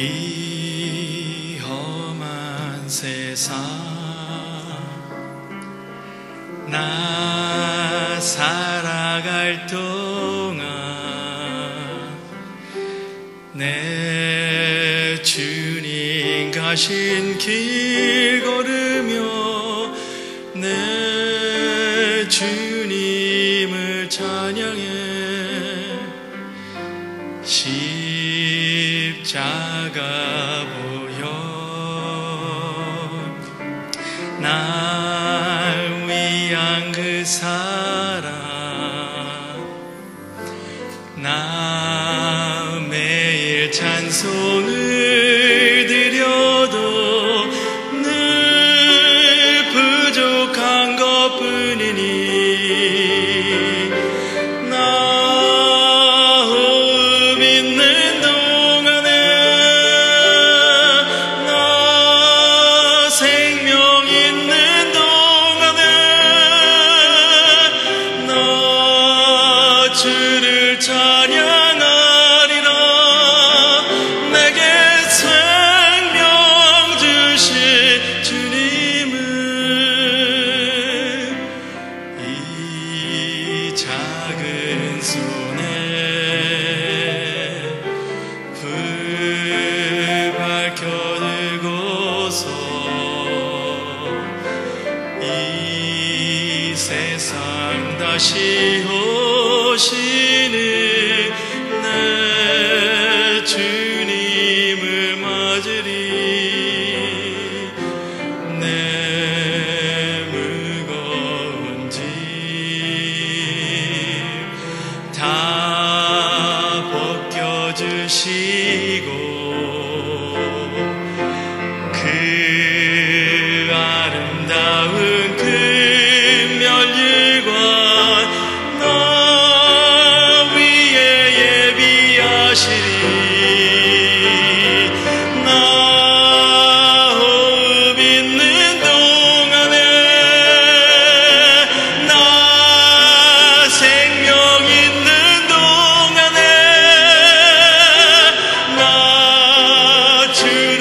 이 험한 세상. 나 살아갈 동안 내 주님 가신 길 걸으며 내 주님을 찬양해 십자가 보여. 날 위한 그 사랑. 나 매일 찬송 세상 다시 오시는 내 주님을 맞으리. 내 무거운 짐다 벗겨주시고 to